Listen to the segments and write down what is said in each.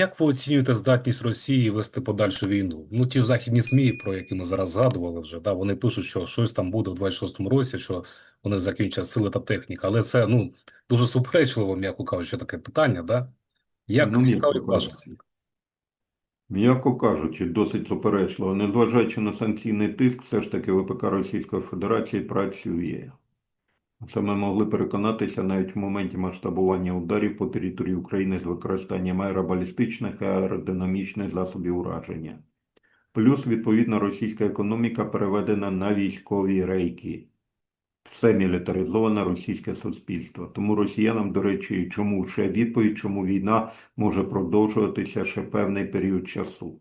як ви оцінюєте здатність Росії вести подальшу війну? Ну ті ж західні ЗМІ, про які ми зараз згадували вже, да, вони пишуть, що щось там буде в 26-му році, що вони закінчать сили та техніка. Але це ну дуже суперечливо, м'яко кажучи, таке питання, да? Як, Ну, м'яко кажучи. М'яко кажучи, досить суперечливо. Незважаючи на санкційний тиск, все ж таки ВПК Російської Федерації працює. Це ми могли переконатися навіть в моменті масштабування ударів по території України з використанням аеробалістичних і аеродинамічних засобів ураження. Плюс, відповідно, російська економіка переведена на військові рейки. Все мілітаризоване російське суспільство. Тому росіянам, до речі, чому ще відповідь, чому війна може продовжуватися ще певний період часу.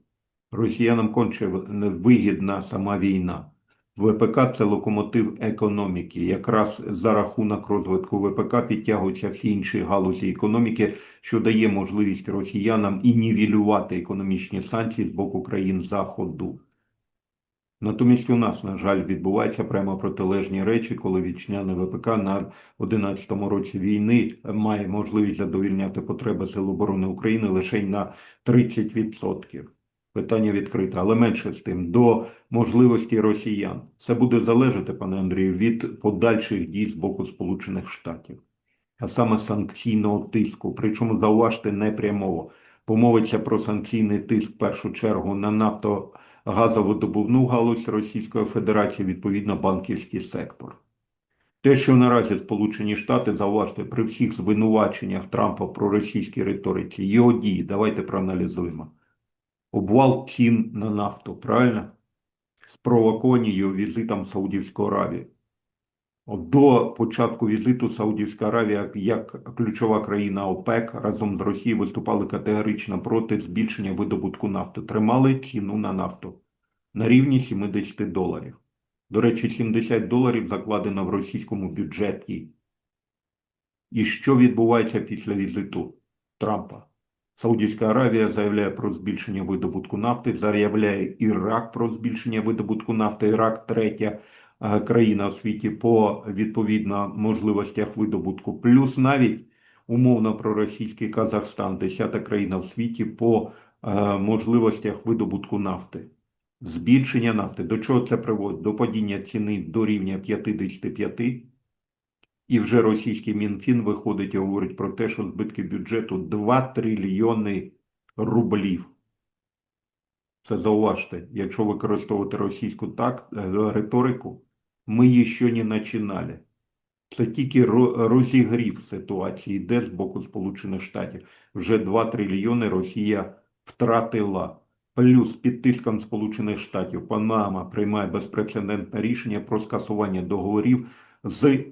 Росіянам конче вигідна сама війна. ВПК це локомотив економіки. Якраз за рахунок розвитку ВПК підтягуються всі інші галузі економіки, що дає можливість росіянам і нівелювати економічні санкції з боку країн Заходу. Натомість у нас, на жаль, відбуваються прямо протилежні речі, коли вітчизняне ВПК на 11-му році війни має можливість задовільняти потреби Сил оборони України лише на 30%. Питання відкрите, але менше з тим, до можливості росіян. Це буде залежати, пане Андрію, від подальших дій з боку Сполучених Штатів, а саме санкційного тиску. Причому зауважте непрямого. Помовиться про санкційний тиск в першу чергу на нафтогазовидобувну галузь Російської Федерації, відповідно банківський сектор. Те, що наразі Сполучені Штати, зауважте, при всіх звинуваченнях Трампа про російській риториці, його дії, давайте проаналізуємо. Обвал цін на нафту, правильно? Спровоковані візитом в Саудівську Аравію. До початку візиту Саудівська Аравія як ключова країна ОПЕК разом з Росією виступали категорично проти збільшення видобутку нафти. Тримали ціну на нафту на рівні 70 доларів. До речі, 70 доларів закладено в російському бюджеті. І що відбувається після візиту Трампа? Саудівська Аравія заявляє про збільшення видобутку нафти, заявляє Ірак про збільшення видобутку нафти. Ірак третя е, країна в світі по відповідно можливостях видобутку. Плюс навіть умовно проросійський Казахстан, десята країна в світі по е, можливостях видобутку нафти. Збільшення нафти. До чого це приводить? До падіння ціни до рівня 55. І вже російський Мінфін виходить і говорить про те, що збитки бюджету 2 трильйони рублів. Це зауважте, якщо використовувати російську так, е, риторику, ми її ще не починали. Це тільки розігрів ситуації йде з боку Сполучених Штатів. Вже 2 трильйони Росія втратила. Плюс під тиском Сполучених Штатів Панама приймає безпрецедентне рішення про скасування договорів з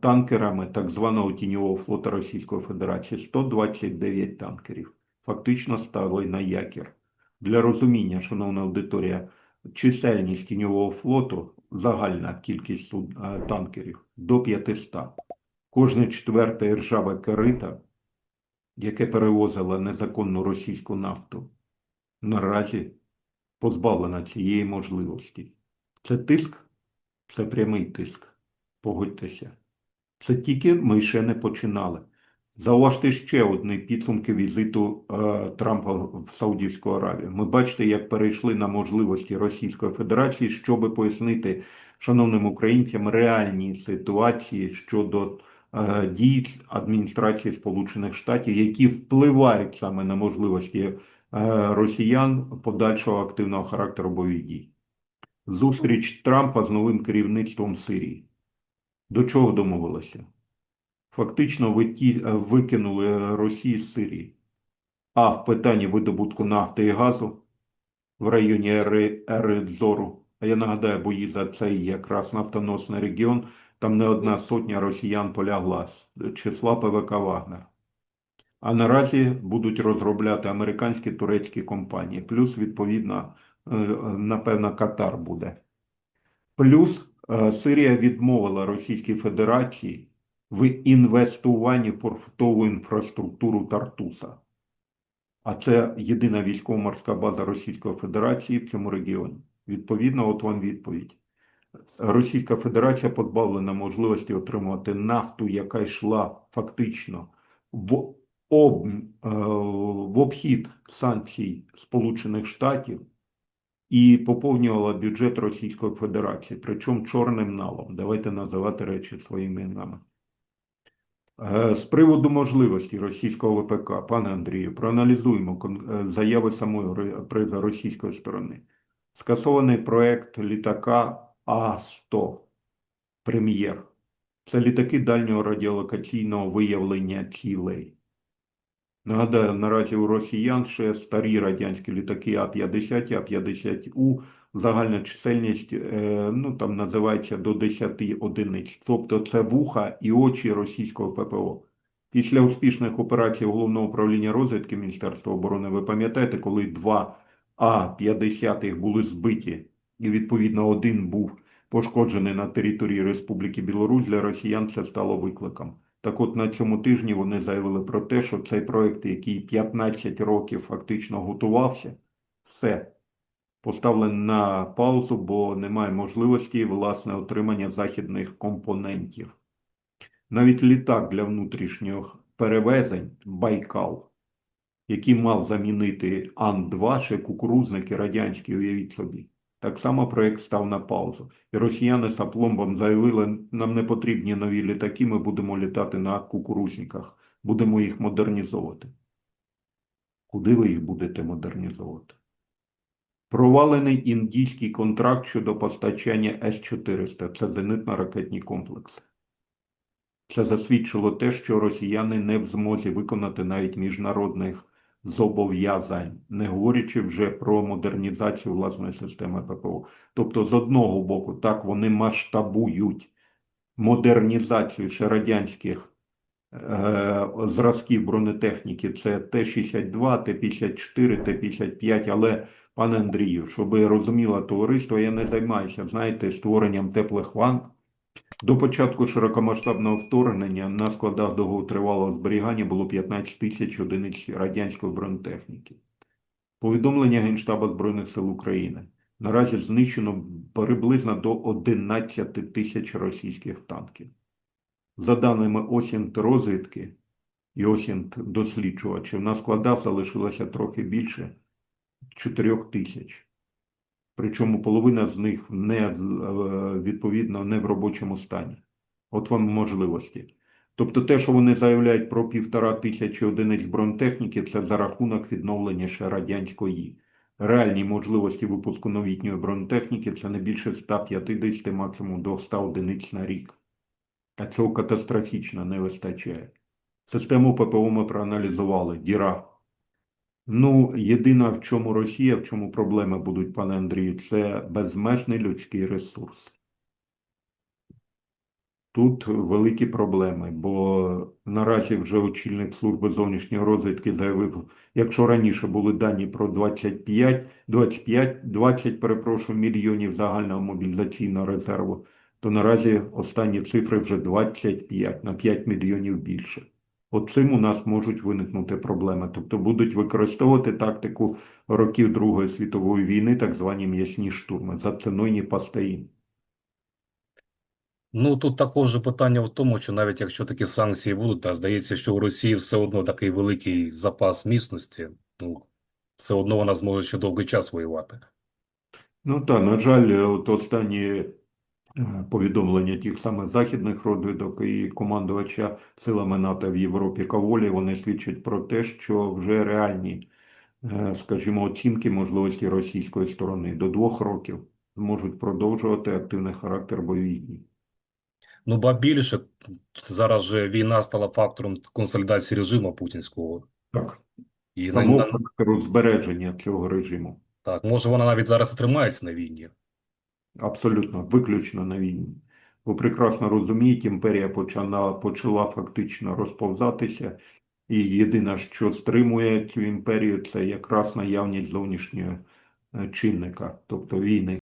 танкерами так званого тіньового флоту Російської Федерації 129 танкерів. Фактично стали на якір. Для розуміння, шановна аудиторія, чисельність тіньового флоту, загальна кількість е, танкерів до 500. Кожне четверте ржаве корита, яке перевозило незаконну російську нафту, наразі позбавлена цієї можливості. Це тиск, це прямий тиск. Погодьтеся. Це тільки ми ще не починали. Зауважте ще одні підсумки візиту е, Трампа в Саудівську Аравію. Ми бачите, як перейшли на можливості Російської Федерації, щоб пояснити шановним українцям реальні ситуації щодо е, дій адміністрації Сполучених Штатів, які впливають саме на можливості е, росіян подальшого активного характеру бойових дій. Зустріч Трампа з новим керівництвом Сирії. До чого домовилися? Фактично е, викинули Росію з Сирії. А в питанні видобутку нафти і газу в районі Ери- Еридзору, а я нагадаю, бої за цей якраз нафтоносний регіон, там не одна сотня росіян полягла з числа ПВК Вагнер. А наразі будуть розробляти американські турецькі компанії. Плюс, відповідно, е, е, напевно, Катар буде. Плюс е, Сирія відмовила Російській Федерації в інвестуванні в портову інфраструктуру Тартуса. А це єдина військово-морська база Російської Федерації в цьому регіоні. Відповідно, от вам відповідь. Російська Федерація позбавлена можливості отримувати нафту, яка йшла фактично в об... в обхід санкцій Сполучених Штатів і поповнювала бюджет Російської Федерації, причому чорним налом. Давайте називати речі своїми іменами. Е, З приводу можливості російського ВПК, пане Андрію, проаналізуємо е, заяви самої ро- російської сторони. Скасований проект літака А-100 «Прем'єр». Це літаки дальнього радіолокаційного виявлення цілей. Нагадаю, наразі у росіян ще старі радянські літаки А-50 і А-50У, загальна чисельність, е, ну там називається до 10 одиниць. Тобто це вуха і очі російського ППО. Після успішних операцій Головного управління розвідки Міністерства оборони, ви пам'ятаєте, коли два А-50 були збиті, і відповідно один був пошкоджений на території Республіки Білорусь, для росіян це стало викликом. Так от на цьому тижні вони заявили про те, що цей проект, який 15 років фактично готувався, все поставлений на паузу, бо немає можливості власне отримання західних компонентів. Навіть літак для внутрішніх перевезень Байкал, який мав замінити Ан-2, ще кукурузники радянські, уявіть собі. Так само проект став на паузу. І росіяни з апломбом заявили, нам не потрібні нові літаки, ми будемо літати на кукурузниках, будемо їх модернізовувати. Куди ви їх будете модернізовувати? Провалений індійський контракт щодо постачання С-400 – це зенитно-ракетні комплекси. Це засвідчило те, що росіяни не в змозі виконати навіть міжнародних зобов'язань, не говорячи вже про модернізацію власної системи ППО. Тобто, з одного боку, так вони масштабують модернізацію ще радянських е, зразків бронетехніки, це Т-62, Т-54, Т-55, але, пане Андрію, щоб розуміло товариство, я не займаюся, знаєте, створенням теплих ванн. До початку широкомасштабного вторгнення на складах довготривалого зберігання було 15 тисяч одиниць радянської бронетехніки. Повідомлення Генштабу Збройних сил України. Наразі знищено приблизно до 11 тисяч російських танків. За даними ОСІНТ розвідки і ОСІНТ досліджувачів, на складах залишилося трохи більше 4 тисяч. Причому половина з них не е, відповідно не в робочому стані. От вам можливості. Тобто те, що вони заявляють про півтора тисячі одиниць бронетехніки, це за рахунок відновлення ще радянської. Реальні можливості випуску новітньої бронетехніки це не більше 150, максимум до 100 одиниць на рік. А цього катастрофічно не вистачає. Систему ППО ми проаналізували. Діра. Ну, єдине, в чому Росія, в чому проблеми будуть, пане Андрію, це безмежний людський ресурс. Тут великі проблеми, бо наразі вже очільник служби зовнішньої розвідки заявив, якщо раніше були дані про 25, 25, 20, перепрошую, мільйонів загального мобілізаційного резерву, то наразі останні цифри вже 25, на 5 мільйонів більше. От цим у нас можуть виникнути проблеми. Тобто будуть використовувати тактику років Другої світової війни, так звані м'ясні штурми, за ціною не. Ну тут також питання в тому, що навіть якщо такі санкції будуть, та здається, що у Росії все одно такий великий запас міцності, ну все одно вона зможе ще довгий час воювати. Ну так, на жаль, от останні повідомлення тих самих західних розвідок і командувача силами НАТО в Європі Каволі, вони свідчать про те, що вже реальні, е, скажімо, оцінки можливості російської сторони до двох років зможуть продовжувати активний характер бойових дій. Ну, ба більше, зараз же війна стала фактором консолідації режиму путінського. Так, І на, збереження цього режиму. так, може вона навіть зараз тримається на війні. Абсолютно, виключно на війні. Ви прекрасно розумієте, імперія почала, почала фактично розповзатися, і єдине, що стримує цю імперію, це якраз наявність зовнішнього е, чинника, тобто війни.